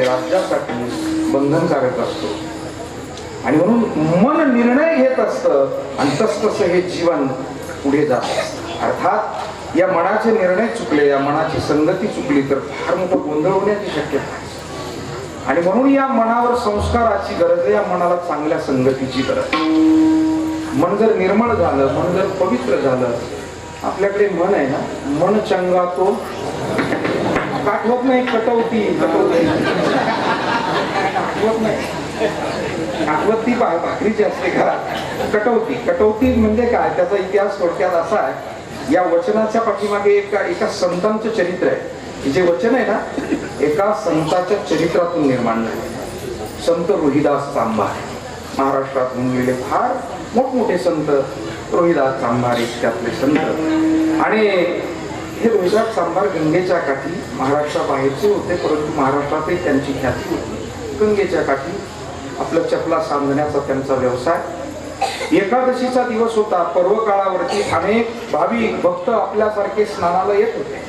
राज्यासाठी राज्यासाठी बंधनकारक असतो. आणि म्हणून मन निर्णय घेत असतं आणि तस तसं हे जीवन पुढे जात असतं. अर्थात या मनाचे निर्णय चुकले या मनाची संगती चुकली तर फार मोठं गोंधळ होण्याची शक्यता आणि म्हणून या मनावर संस्काराची गरज आहे या मनाला चांगल्या संगतीची गरज मन जर निर्मळ झालं मन जर पवित्र झालं आपल्याकडे मन आहे ना मन चंगा तो पाठवत नाही कटवती. कटवती आठवत नाही. आठवत ती भाकरीची असते घरात कटवती. कटवती म्हणजे काय? त्याचा इतिहास थोडक्यात असा आहे. या वचनाच्या पाठीमागे एका एका संतांचं चरित्र आहे. जे वचन आहे ना एका संताच्या चरित्रातून निर्माण झाले. संत रोहिदास चांभार. महाराष्ट्रात म्हणलेले फार मोठमोठे संत रोहिदास चांभार एक त्यातले संत. आणि हे रोहिदास चांभार गंगेच्या काठी महाराष्ट्राबाहेरचे होते परंतु महाराष्ट्रातही त्यांची ख्याती होती. गंगेच्या काठी आपलं चपला सांधण्याचा त्यांचा व्यवसाय. एकादशीचा दिवस होता पर्व काळावरती अनेक भाविक भक्त आपल्यासारखे स्नानाला येत होते.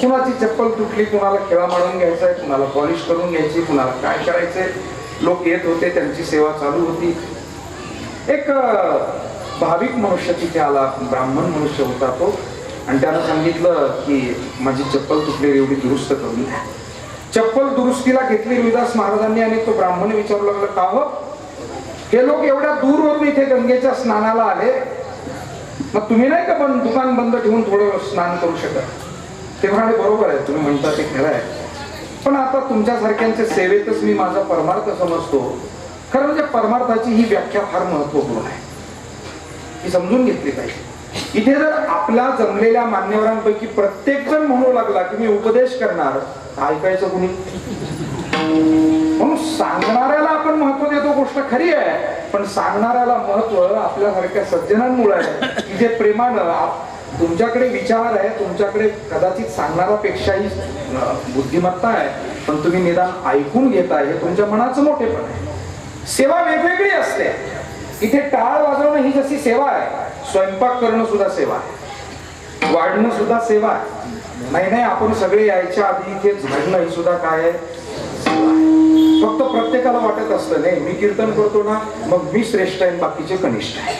कुणाची चप्पल तुटली कुणाला खेळा मारून आहे कुणाला पॉलिश करून घ्यायची कुणाला काय करायचे लोक येत होते त्यांची सेवा चालू होती. एक भाविक मनुष्य तिथे आला ब्राह्मण मनुष्य होता तो. आणि त्यानं सांगितलं की माझी चप्पल तुटलेली एवढी दुरुस्त करून द्या चप्पल दुरुस्तीला घेतली रोहिदास महाराजांनी आणि तो ब्राह्मण विचारू लागला का हो? हे लोक एवढ्या दूरवरून इथे गंगेच्या स्नानाला आले. मग तुम्ही नाही का बंद दुकान बंद ठेवून थोडं स्नान करू शकत? ते म्हणाले बरोबर आहे तुम्ही म्हणता ते खरं आहे. पण आता तुमच्यासारख्यांच्या सेवेतच मी माझा परमार्थ समजतो. खरं म्हणजे परमार्थाची ही व्याख्या फार महत्त्वपूर्ण आहे. ही समजून घेतली पाहिजे. इथे जर आपल्या जमलेल्या मान्यवरांपैकी प्रत्येक जण म्हणू लागला की मी उपदेश करणार ऐकायचं कुणी? म्हणून सांगणाऱ्याला आपण महत्त्व देतो गोष्ट खरी आहे. पण सांगणाऱ्याला महत्त्व आपल्यासारख्या सज्जनांमुळे आहे. की जे प्रेमानं तुमच्याकडे विचार आहे तुमच्याकडे कदाचित सांगणाऱ्यापेक्षाही बुद्धिमत्ता आहे. पण तुम्ही निदान ऐकून घेताय हे तुमच्या मनाचं मोठेपण आहे. सेवा वेगवेगळी असते. इथे टाळ वाजवणं ही जशी सेवा आहे स्वयंपाक करणं सुद्धा सेवा आहे. वाढणं सुद्धा सेवा आहे. नाही नाही आपण सगळे यायच्या आधी इथे झडणं ही सुद्धा काय आहे? फक्त प्रत्येकाला वाटत असतं नाही मी कीर्तन करतो ना मग मी श्रेष्ठ आहे बाकीचे कनिष्ठ आहे.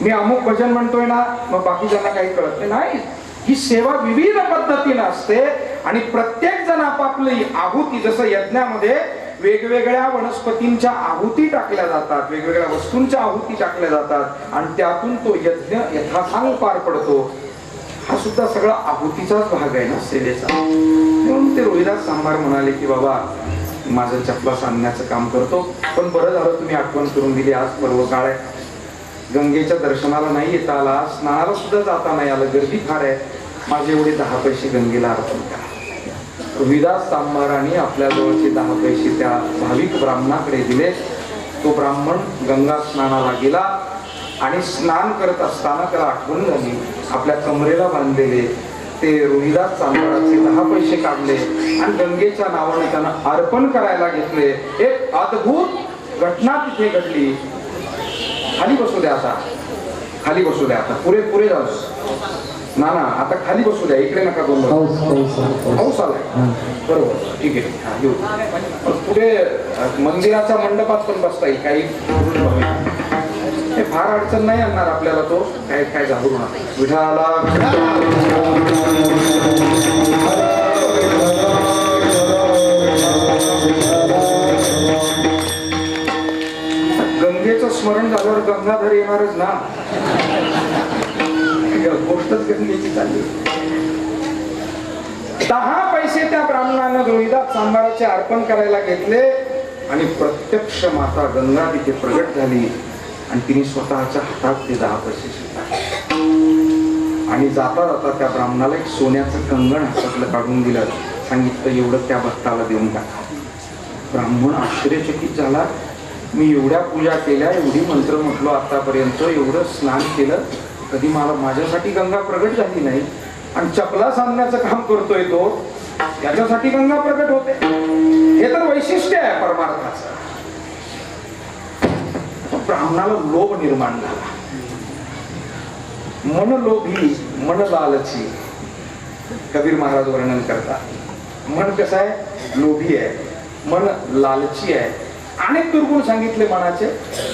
मी अमुक भजन म्हणतोय ना मग बाकीच्यांना काही कळत नाही ही सेवा विविध पद्धतीनं असते आणि प्रत्येक जण आपापली आहुती जसं यज्ञामध्ये वेगवेगळ्या वनस्पतींच्या आहुती टाकल्या जातात वेगवेगळ्या वस्तूंच्या आहुती टाकल्या जातात आणि त्यातून तो यज्ञ यथासांग पार पडतो. हा सुद्धा सगळा आहुतीचाच भाग आहे ना सेवेचा. म्हणून ते रोहिदास सांभार म्हणाले की बाबा माझं चपला सांगण्याचं काम करतो पण बरं झालं तुम्ही आठवण करून दिली आज पर्व काळ आहे. गंगेच्या दर्शनाला नाही येता आला स्नानाला सुद्धा जाता नाही आलं गर्दी फार आहे. माझे एवढे दहा पैसे गंगेला अर्पण करा. रोहिदास सांबाराने आपल्या जवळचे दहा पैसे त्या भाविक ब्राह्मणाकडे दिले. तो ब्राह्मण गंगा स्नानाला गेला आणि स्नान करत असताना त्याला आठवण झाली. आपल्या कमरेला बांधलेले ते रोहिदास चांभाराचे दहा पैसे काढले आणि गंगेच्या नावाने त्यांना अर्पण करायला घेतले. एक अद्भुत घटना तिथे घडली. खाली बसू द्या आता. खाली बसू द्या आता. पुरे पुरे जाऊ ना ना आता खाली बसू द्या इकडे नका गोंधळ पाऊस पाऊस आलाय. बरोबर ठीक आहे. हा, येऊ. पुढे मंदिराच्या मंडपात पण बसता येईल काही हे फार अडचण नाही आणणार आपल्याला तो काय काय घाबरू नका. विठाला ब्राह्मणानं अर्पण करायला घेतले आणि प्रत्यक्ष माता गंगा तिथे प्रगट झाली आणि तिने स्वतःच्या हातात ते दहा पैसे स्वीकारले आणि जाता जाता त्या ब्राह्मणाला एक सोन्याचं कंगण हातातलं काढून दिलं. सांगितलं एवढं त्या भक्ताला देऊन टाका. ब्राह्मण आश्चर्यचकित झाला. मी एवढ्या पूजा केल्या एवढी मंत्र म्हटलो आतापर्यंत एवढं स्नान केलं कधी मला माझ्यासाठी गंगा प्रगट झाली नाही. आणि चपला सांगण्याचं काम करतोय तो. त्याच्यासाठी गंगा प्रकट होते. हे तर वैशिष्ट्य आहे परमार्थाचं. ब्राह्मणाला लोभ निर्माण झाला. मन लोभी मन लालची कबीर महाराज वर्णन करतात. मन कसं आहे? लोभी आहे. मन लालची आहे. अनेक दुर्गुण सांगितले मनाचे.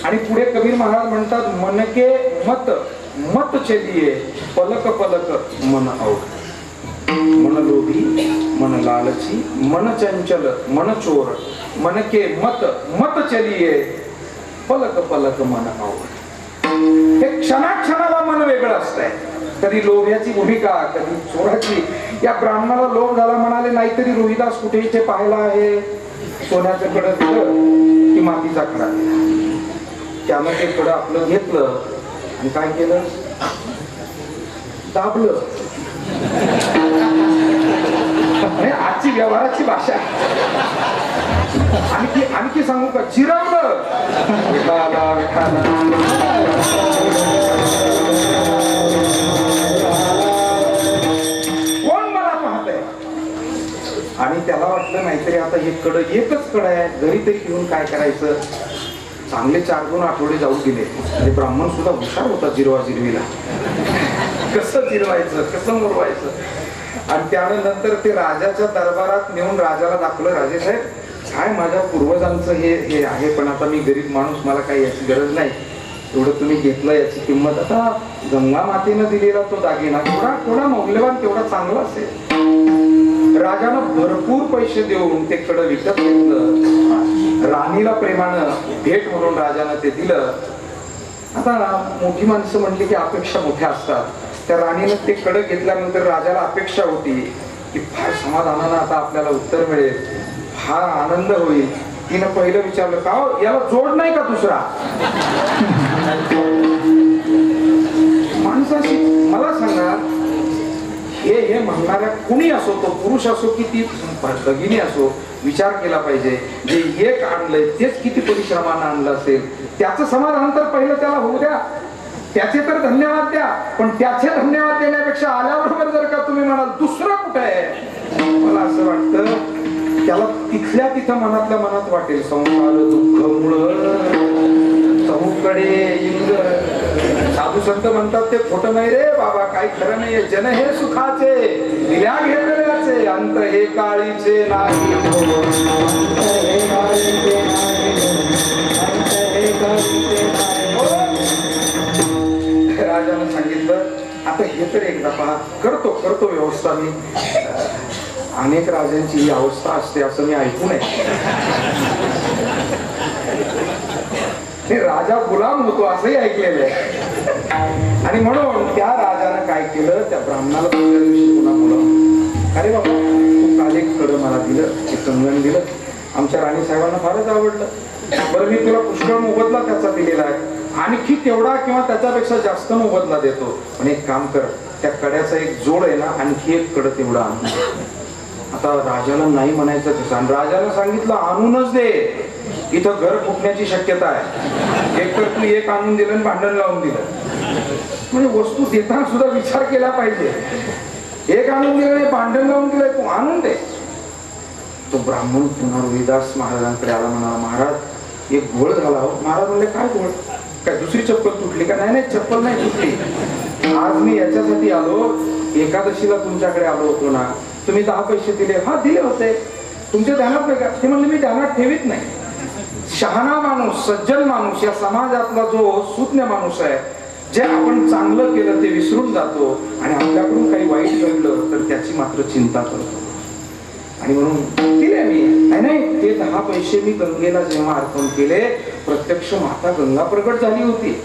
आणि पुढे कबीर महाराज म्हणतात मनके मत मत चलिये पलक पलक मन अवघड मन लोभी मन लालची मन चंचल मन चोर मन के मत मत चलिये पलक पलक मन आवड. हे क्षणाक्षणाला मन वेगळं असतंय. कधी लोभ्याची भूमिका कधी चोराची. या ब्राह्मणाला लोभ झाला म्हणाले नाहीतरी रोहिदास कुठे इथे पाहिला आहे? सोन्याचं कडं दिलं की मातीचा खडा त्यानं ते कडं आपलं घेतलं आणि काय केलं? दाबलं. नाही आजची व्यवहाराची भाषा. आणखी आणखी सांगू का? चिरवलं कोण मला पाहतंय? आणि त्याला वाटलं नाहीतरी आता हे कड एकच कड आहे. घरी तरी घेऊन काय करायचं? चांगले चार दोन आठवडे जाऊ दिले. आणि ब्राह्मण सुद्धा हुशार होता जिरवा जिरवीला कसं जिरवायचं? कसं मुरवायचं? आणि त्यानं नंतर ते राजाच्या दरबारात नेऊन राजाला दाखवलं राजे साहेब काय माझ्या पूर्वजांचं हे हे आहे पण आता मी गरीब माणूस मला काही याची गरज नाही. एवढं तुम्ही घेतलं याची किंमत आता गंगा मातेनं दिलेला तो दागिना थोडा थोडा मौल्यवान तेवढा चांगला असेल. राजानं भरपूर पैसे देऊन ते कडं विकत घेतलं. राणीला प्रेमानं भेट म्हणून राजानं ते दिलं. आता मोठी माणसं म्हटली की अपेक्षा मोठ्या असतात. त्या राणीनं ते कडक घेतल्यानंतर राजाला अपेक्षा होती की फार समाधानानं आता आपल्याला उत्तर मिळेल फार आनंद होईल. तिनं पहिलं विचारलं का हो, याला जोड नाही का दुसरा? माणसाशी मला सांगा हे हे म्हणणाऱ्या कुणी असो तो पुरुष असो की ती भगिनी असो विचार केला पाहिजे. जे एक आणलंय तेच किती परिश्रमानं आणलं असेल. त्याचं समाधान तर पहिलं त्याला होऊ द्या. त्याचे तर धन्यवाद द्या पण त्याचे धन्यवाद देण्यापेक्षा आल्याबरोबर जर का तुम्ही म्हणाल दुसरं कुठं आहे? मला असं वाटतं त्याला तिथल्या तिथं मनातल्या मनात वाटेल. संसार दुःख मुळ चहूकडे इंग. साधू संत म्हणतात ते खोट नाही रे बाबा काही खरं नाहीये. जन हे सुखाचे दिल्या घेतल्याचे अंत हे काळीचे नाही. अंत हे काळीचे नाही. अंत हे आता हे तर एकदा पहा. करतो करतो व्यवस्था मी. अनेक राजांची ही अवस्था असते असं मी ऐकू नये. राजा गुलाम होतो असंही ऐकलेलं आहे. आणि म्हणून त्या राजानं काय केलं? त्या ब्राह्मणाला पुन्हा अरे बाबा तू काल एक कडं मला दिलं एक कंगण दिलं. आमच्या राणी साहेबांना फारच आवडलं. बरं मी तुला पुष्कळ मोबदला त्याचा दिलेला आहे. आणखी तेवढा किंवा त्याच्यापेक्षा जास्त मोबदला देतो. पण एक काम कर त्या कड्याचा एक जोड आहे ना आणखी एक कड तेवढा आण. आता राजाला नाही म्हणायचं कसं राजाला सांगितलं आणूनच दे. इथं घर फुटण्याची शक्यता आहे. एक तर तू एक आणून दिलं आणि भांडण लावून दिलं. म्हणजे वस्तू देताना सुद्धा विचार केला पाहिजे. एक आणून दिलं आणि भांडण लावून दिलंय तू आणून दे. तो ब्राह्मण पुन्हा रोहिदास महाराजांकडे आला म्हणाला महाराज एक घोळ झाला हो. महाराज म्हणले काय घोळ? काय दुसरी चप्पल तुटली का? नाही नाही चप्पल नाही तुटली. आज मी याच्यासाठी आलो एकादशीला तुमच्याकडे आलो होतो ना. तुम्ही दहा पैसे दिले. हा दिले होते. तुमच्या ध्यानात नाही का? ते म्हणले मी ध्यानात ठेवीत नाही. शहाणा माणूस सज्जन माणूस या समाजातला जो सुज्ञ माणूस आहे जे आपण चांगलं केलं ते विसरून जातो आणि आपल्याकडून काही वाईट घडलं तर त्याची मात्र चिंता करतो. आणि म्हणून दिले मी. नाही नाही ते दहा पैसे मी गंगेला जेव्हा अर्पण केले प्रत्यक्ष माता गंगा प्रकट झाली होती.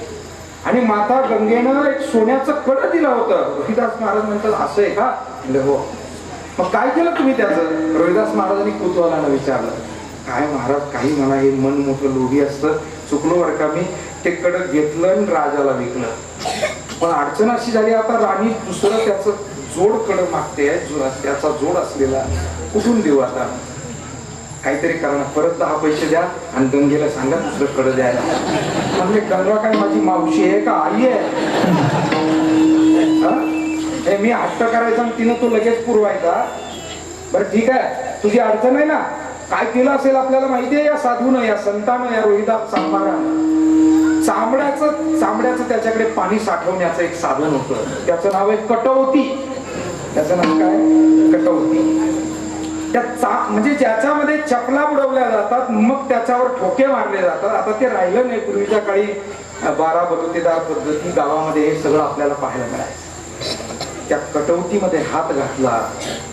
आणि माता गंगेनं एक सोन्याचं कड दिलं होतं. रोहिदास महाराज म्हणतात असं आहे का? म्हणजे हो. मग काय केलं तुम्ही त्याचं? रोहिदास महाराजांनी कुतूहलानं विचारलं काय महाराज काही म्हणा हे मन मोठं लोढी असतं. चुकलो बरं का मी? ते कडक घेतलं आणि राजाला विकलं. पण अडचण अशी झाली आता राणी दुसरं त्याचं जोड कड मागते त्याचा जोड असलेला कुठून देऊ आता. काहीतरी करा परत दहा पैसे द्या आणि गंगेला सांगा दुसरं कडं द्यायला. म्हणजे गंगा काय माझी मावशी आहे का? आई आहे. हा? मी हट्ट करायचा आणि तिनं तो लगेच पुरवायचा. बरं ठीक आहे. तुझी अडचण आहे ना? काय केलं असेल आपल्याला माहिती आहे या साधून या संतानं या रोहिदास सांभारानं चांबड्याचं चांबड्याचं त्याच्याकडे पाणी साठवण्याचं एक साधन होतं. त्याचं नाव आहे कटवती त्याचं नाव काय? कटवती त्या चा म्हणजे ज्याच्यामध्ये चपला बुडवल्या जातात मग त्याच्यावर ठोके मारले जातात. आता ते राहिलं नाही पूर्वीच्या काळी बारा बलुतेदार पद्धती गावामध्ये हे सगळं आपल्याला पाहायला मिळायचं. त्या कटौतीमध्ये हात घातला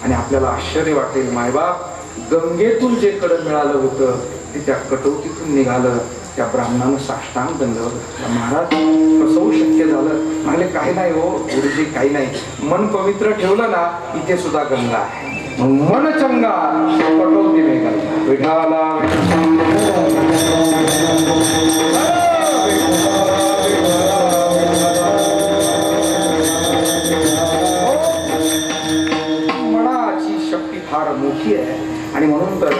आणि आपल्याला आश्चर्य वाटेल. मायबाप गंगेतून जे कडं मिळालं होतं ते त्या कटौतीतून निघालं. त्या ब्राह्मणानं साष्टांग दंडवत महाराज कसं शक्य झालं. म्हणाले काही नाही हो गुरुजी काही नाही. मन पवित्र ठेवलं ना इथे सुद्धा गंगा आहे. मन चंगा कटवती निघाला विठाला. मनाची शक्ती फार मोठी आहे. आणि म्हणून तर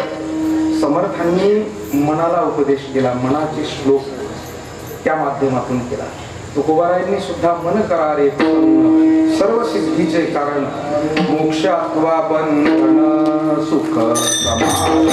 समर्थांनी मनाला उपदेश दिला मनाचे श्लोक त्या माध्यमातून केला. तुकोबारायांनी सुद्धा मन करारे प्रसन्न, सर्व सिद्धीचे कारण मोक्ष अथवा बंधन सुख समाधान.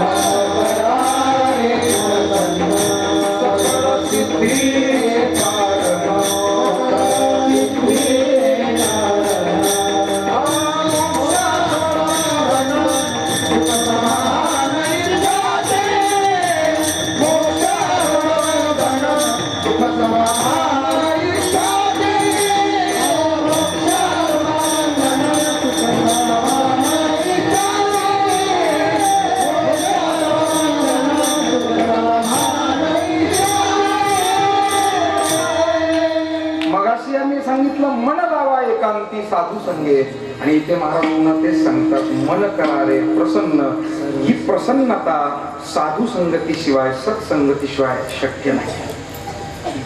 मन करारे लावा साधू संगे. आणि इथे महाराजांना ते सांगतात मन करारे प्रसन्न. ही प्रसन्नता साधू संगतीशिवाय सत्संगतीशिवाय शक्य नाही.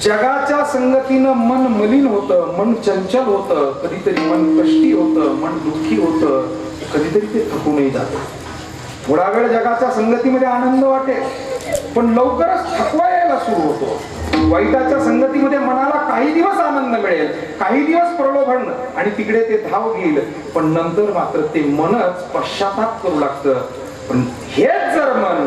जगाच्या संगतीनं मन मलिन होतं मन चंचल होतं कधीतरी मन कष्टी होतं मन दुःखी होतं कधीतरी ते थकूनही जातं. थोडा वेळ जगाच्या संगतीमध्ये आनंद वाटेल पण लवकरच थकवा यायला सुरू होतो. वाईटाच्या संगतीमध्ये मनाला काही दिवस आनंद मिळेल काही दिवस प्रलोभन आणि तिकडे ते धाव घेईल. पण नंतर मात्र ते मनच पश्चाताप करू लागतं. पण हेच जर मन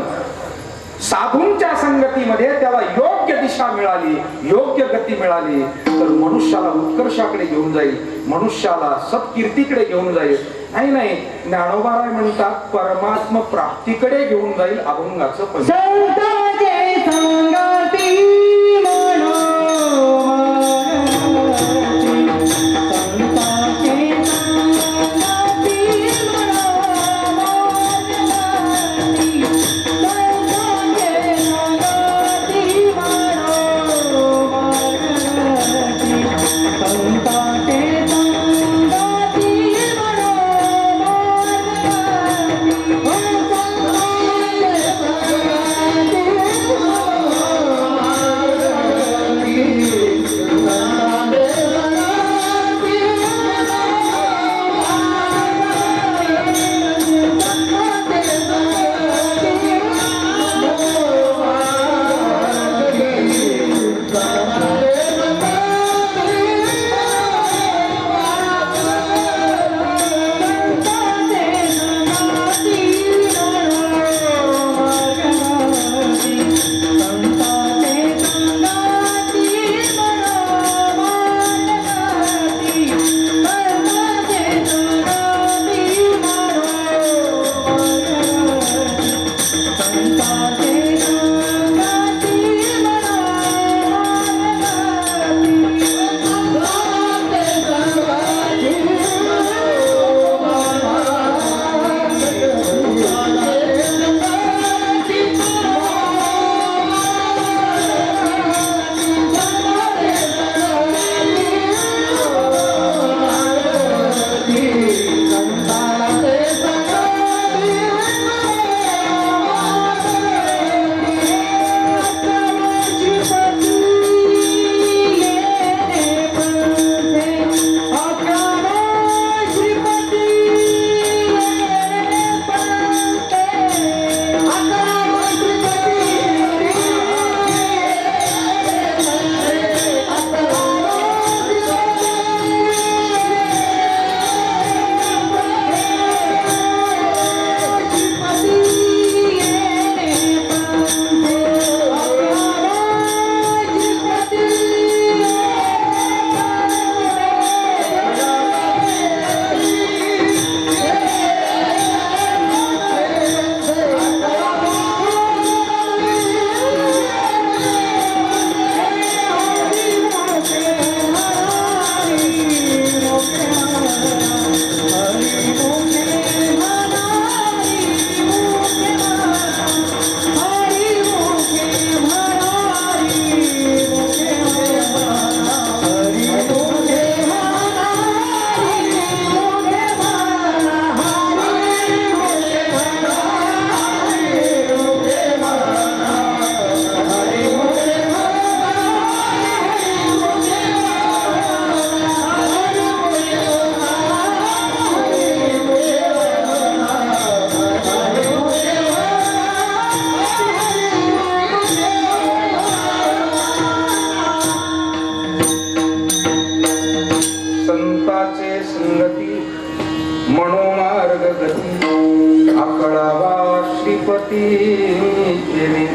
साधूंच्या संगतीमध्ये त्याला योग्य दिशा मिळाली योग्य गती मिळाली तर मनुष्याला उत्कर्षाकडे घेऊन जाईल मनुष्याला सत्कीर्तीकडे घेऊन जाईल. नाही नाही ज्ञानोबाराय म्हणतात परमात्म प्राप्तीकडे घेऊन जाईल अभंगाचं पण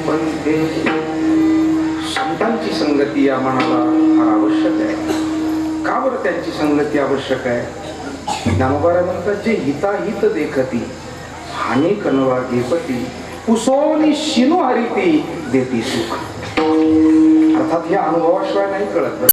पंथे संतांची संगती या मनाला फार आवश्यक आहे. का बरं त्यांची संगती आवश्यक आहे? ज्ञानोबारा म्हणतात जे हिताहित देखती हानी कनवा घेपती पुसोनी शिनू हरिती देती सुख. अर्थात हे अनुभवाशिवाय नाही कळत